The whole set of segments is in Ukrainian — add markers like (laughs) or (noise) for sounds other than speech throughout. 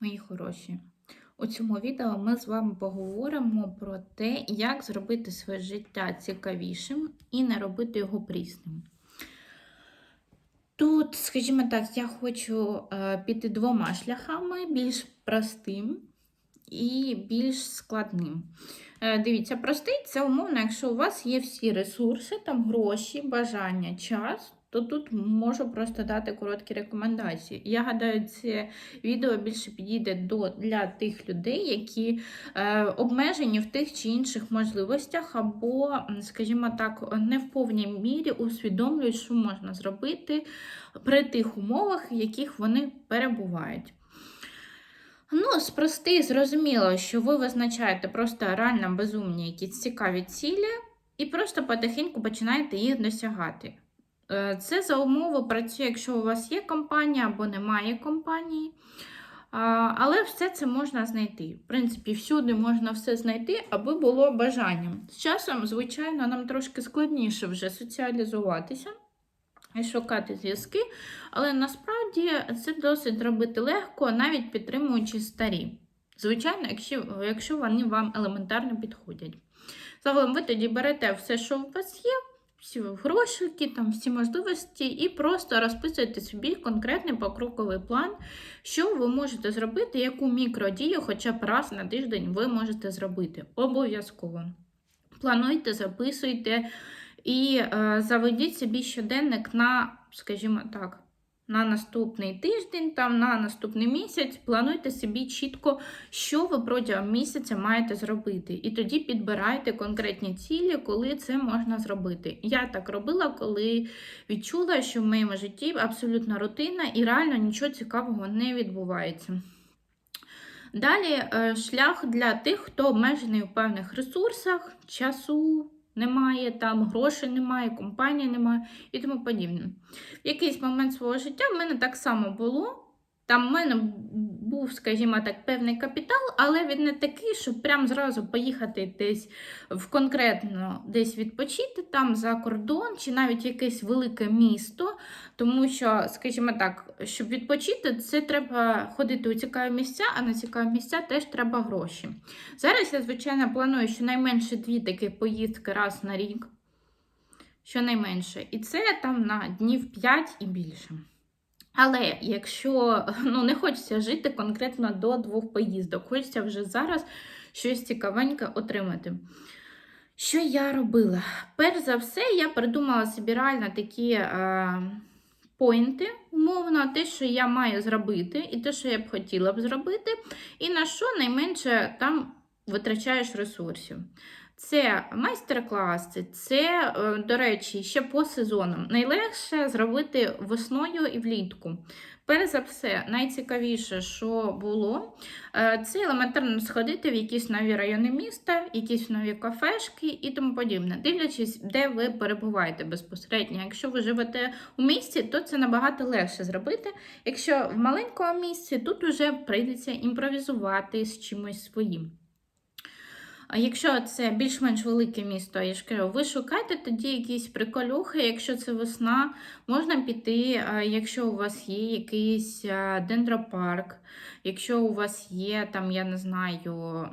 Мої хороші, у цьому відео ми з вами поговоримо про те, як зробити своє життя цікавішим і не робити його прісним. Тут, скажімо так, я хочу е, піти двома шляхами: більш простим і більш складним. Е, Дивіться, простий це умовно, якщо у вас є всі ресурси, там гроші, бажання, час, то тут можу просто дати короткі рекомендації. Я гадаю, це відео більше підійде до, для тих людей, які е, обмежені в тих чи інших можливостях, або, скажімо так, не в повній мірі усвідомлюють, що можна зробити при тих умовах, в яких вони перебувають. Ну, з простих зрозуміло, що ви визначаєте просто реально безумні якісь цікаві цілі, і просто потихеньку починаєте їх досягати. Е, Це за умови працює, якщо у вас є компанія або немає компанії. Але все це можна знайти. В принципі, всюди можна все знайти, аби було бажання. З часом, звичайно, нам трошки складніше вже соціалізуватися і шукати зв'язки, але насправді це досить робити легко, навіть підтримуючи старі. Звичайно, якщо, якщо вони вам елементарно підходять. Загалом ви тоді берете все, що у вас є, всі грошики, там, всі можливості, і просто розписуйте собі конкретний покроковий план, що ви можете зробити, яку мікродію хоча б раз на тиждень ви можете зробити. Обов'язково. Плануйте, записуйте і е, заведіть собі щоденник на, скажімо так, на наступний тиждень, там, на наступний місяць. Плануйте собі чітко, що ви протягом місяця маєте зробити. І тоді підбирайте конкретні цілі, коли це можна зробити. Я так робила, коли відчула, що в моєму житті абсолютна рутина і реально нічого цікавого не відбувається. Далі е, шлях для тих, хто обмежений у певних ресурсах, часу немає, там грошей немає, компанії немає і тому подібне. В якийсь момент свого життя в мене так само було. Там в мене був, скажімо так, певний капітал, але він не такий, щоб прям зразу поїхати десь в конкретно десь відпочити там за кордон, чи навіть якесь велике місто. Тому що, скажімо так, щоб відпочити, це треба ходити у цікаві місця, а на цікаві місця теж треба гроші. Зараз я, звичайно, планую щонайменше дві такі поїздки раз на рік. Щонайменше. І це там на днів 5 і більше. Але якщо (laughs) ну, не хочеться жити конкретно до двох поїздок, хочеться вже зараз щось цікавеньке отримати. Що я робила? Перш за все, я придумала собі реально такі е, поінти, умовно, те, що я маю зробити, і те, що я б хотіла б зробити, і на що найменше там витрачаєш ресурсів. Це майстер-класи, це, е, до речі, ще по сезонам. Найлегше зробити весною і влітку. Перш за все, найцікавіше, що було, е, це елементарно сходити в якісь нові райони міста, якісь нові кафешки і тому подібне, дивлячись, де ви перебуваєте безпосередньо. Якщо ви живете у місті, то це набагато легше зробити. Якщо в маленькому місці, тут вже прийдеться імпровізувати з чимось своїм. А якщо це більш-менш велике місто, я ж кажу, ви шукайте тоді якісь приколюхи, якщо це весна, можна піти, якщо у вас є якийсь дендропарк, якщо у вас є, там, я не знаю,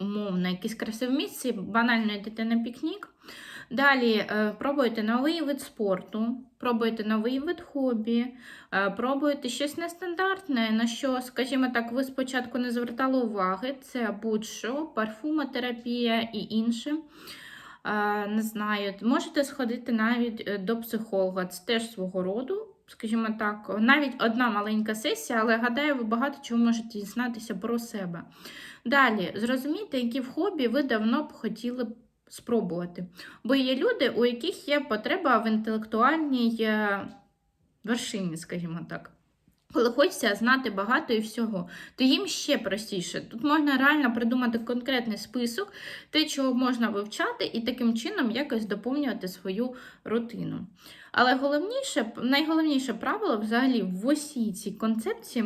умовно, якісь красиві місце, банально йдете на пікнік. Далі е, пробуйте новий вид спорту, пробуйте новий вид хобі, е, пробуйте щось нестандартне, на що, скажімо так, ви спочатку не звертали уваги. Це будь-що, парфумотерапія і інше. Е, не знаю, можете сходити навіть до психолога, це теж свого роду. Скажімо так, навіть одна маленька сесія, але гадаю, ви багато чого можете дізнатися про себе. Далі, зрозумійте, які в хобі ви давно б хотіли б спробувати. Бо є люди, у яких є потреба в інтелектуальній е, вершині, скажімо так. Коли хочеться знати багато і всього, то їм ще простіше. Тут можна реально придумати конкретний список, те, чого можна вивчати, і таким чином якось доповнювати свою рутину. Але головніше, найголовніше правило взагалі в усій цій концепції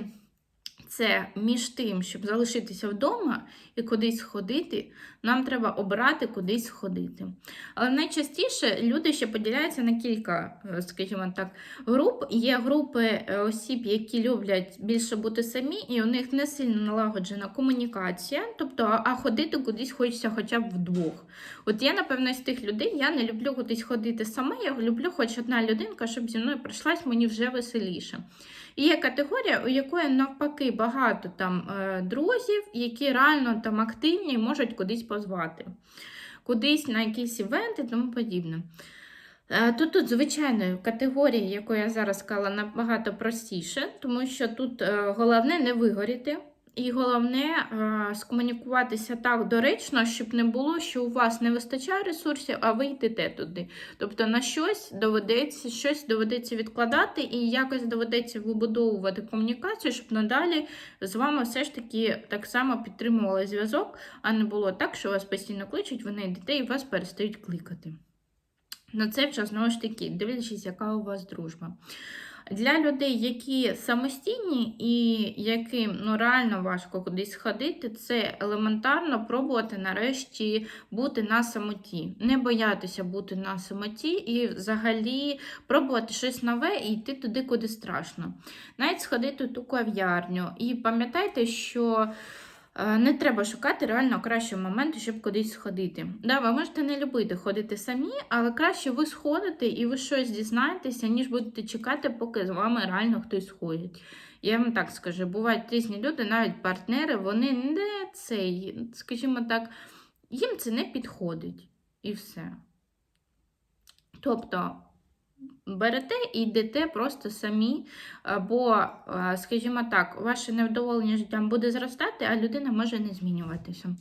це між тим, щоб залишитися вдома і кудись ходити, нам треба обрати кудись ходити. Але найчастіше люди ще поділяються на кілька, е, скажімо так, груп. Є групи е, осіб, які люблять більше бути самі, і у них не сильно налагоджена комунікація, тобто, а- ходити кудись хочеться хоча б вдвох. От я, напевно, з тих людей, я не люблю кудись ходити сама, я люблю хоч одна людинка, щоб зі мною прийшлась, мені вже веселіше. Є категорія, у якої навпаки багато там е, друзів, які реально там активні і можуть кудись позвати, кудись на якісь івенти і тому подібне. Е, Тут, тут, звичайно, категорія, яку я зараз сказала, набагато простіше, тому що тут е, головне не вигоріти, і головне е, скомунікуватися так доречно, щоб не було, що у вас не вистачає ресурсів, а ви йдете туди. Тобто на щось доведеться, щось доведеться відкладати, і якось доведеться вибудовувати комунікацію, щоб надалі з вами все ж таки так само підтримували зв'язок, а не було так, що вас постійно кличуть, ви не йдете і вас перестають кликати. Ну, це вже знову ж таки, дивлячись, яка у вас дружба. Для людей, які самостійні і яким ну, реально важко кудись ходити, це елементарно пробувати нарешті бути на самоті. Не боятися бути на самоті і взагалі пробувати щось нове і йти туди, куди страшно. Навіть сходити в ту кав'ярню. І пам'ятайте, що. Е, Не треба шукати реально кращого моменту, щоб кудись сходити. Да, ви можете не любити ходити самі, але краще ви сходите і ви щось дізнаєтеся, ніж будете чекати, поки з вами реально хтось сходить. Я вам так скажу, бувають різні люди, навіть партнери, вони не цей, скажімо так, їм це не підходить. І все. Тобто берете і йдете просто самі, бо, е, скажімо так, ваше невдоволення життям буде зростати, а людина може не змінюватися.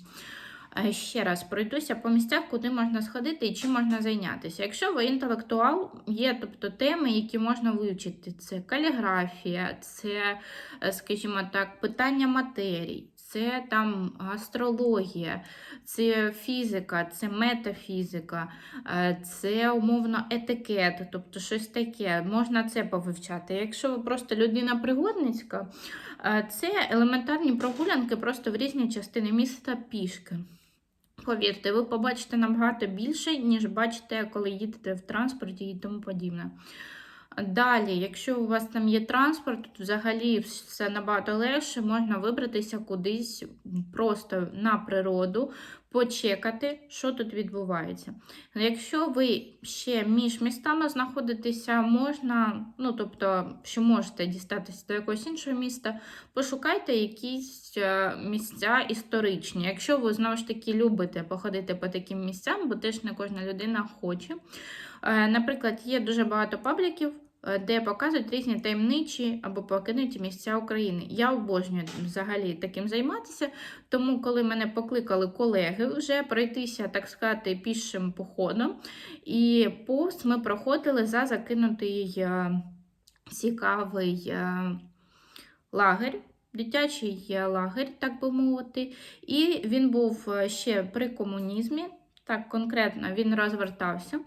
Е, Ще раз пройдуся по місцях, куди можна сходити і чим можна зайнятися. Якщо ви інтелектуал, є тобто теми, які можна вивчити: це каліграфія, це, е, скажімо так, питання матерій, це там астрологія, це фізика, це метафізика, е, це умовно етикет, тобто щось таке. Можна це повивчати. Якщо ви просто людина пригодницька, е, це елементарні прогулянки просто в різні частини міста пішки. Повірте, ви побачите набагато більше, ніж бачите, коли їдете в транспорті і тому подібне. Далі, якщо у вас там є транспорт, то взагалі все набагато легше, можна вибратися кудись просто на природу, почекати, що тут відбувається. Якщо ви ще між містами знаходитеся, можна, ну тобто, що можете дістатися до якогось іншого міста, пошукайте якісь е, місця історичні. Якщо ви знову ж таки любите походити по таким місцям, бо теж не кожна людина хоче. Е, Наприклад, є дуже багато пабліків, де показують різні таємничі або покинуті місця України. Я обожнюю взагалі таким займатися, тому коли мене покликали колеги вже пройтися, так сказати, пішим походом, і пост ми проходили за закинутий е, цікавий е, лагерь. Дитячий е, лагерь, так би мовити, і він був е, ще при комунізмі, так конкретно він розвертався.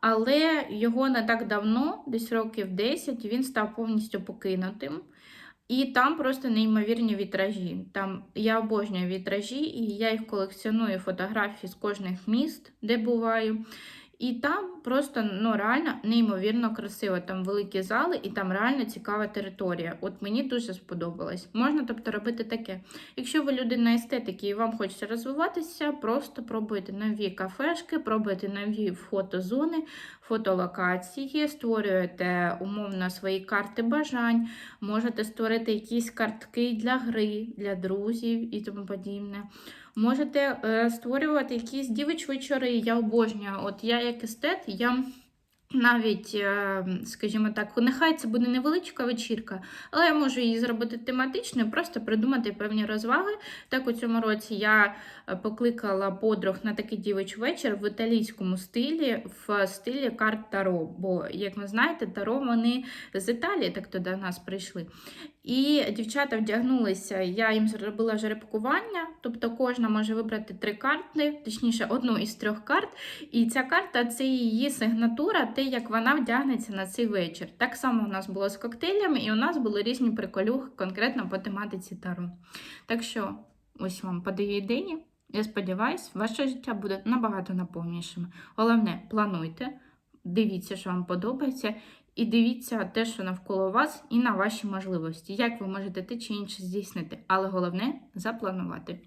Але його не так давно, десь років 10, він став повністю покинутим. І там просто неймовірні вітражі. Там я обожнюю вітражі, і я їх колекціоную фотографії з кожних міст, де буваю. І там просто ну, реально неймовірно красиво. Там великі зали, і там реально цікава територія. От мені дуже сподобалось. Можна тобто робити таке. Якщо ви людина естетики і вам хочеться розвиватися, просто пробуйте нові кафешки, пробуйте нові фотозони, фотолокації, створюєте умовно свої карти бажань, можете створити якісь картки для гри, для друзів і тому подібне. Можете е, створювати якісь дівич вечори. Я обожнюю. От я як естет, я навіть, е, скажімо так, нехай це буде невеличка вечірка, але я можу її зробити тематичною, просто придумати певні розваги. Так, у цьому році я е, покликала подруг на такий дівич вечір в італійському стилі, в стилі карт Таро. Бо, як ви знаєте, Таро вони з Італії так то до нас прийшли. І дівчата вдягнулися, я їм зробила жеребкування, тобто кожна може вибрати три карти, точніше, одну із трьох карт. І ця карта це її сигнатура, те, як вона вдягнеться на цей вечір. Так само у нас було з коктейлями, і у нас були різні приколюхи конкретно по тематиці Таро. Так що, ось вам по дві ідеї. Я сподіваюся, ваше життя буде набагато наповнішим. Головне, плануйте, дивіться, що вам подобається, і дивіться те, що навколо вас, і на ваші можливості, як ви можете те чи інше здійснити. Але головне запланувати.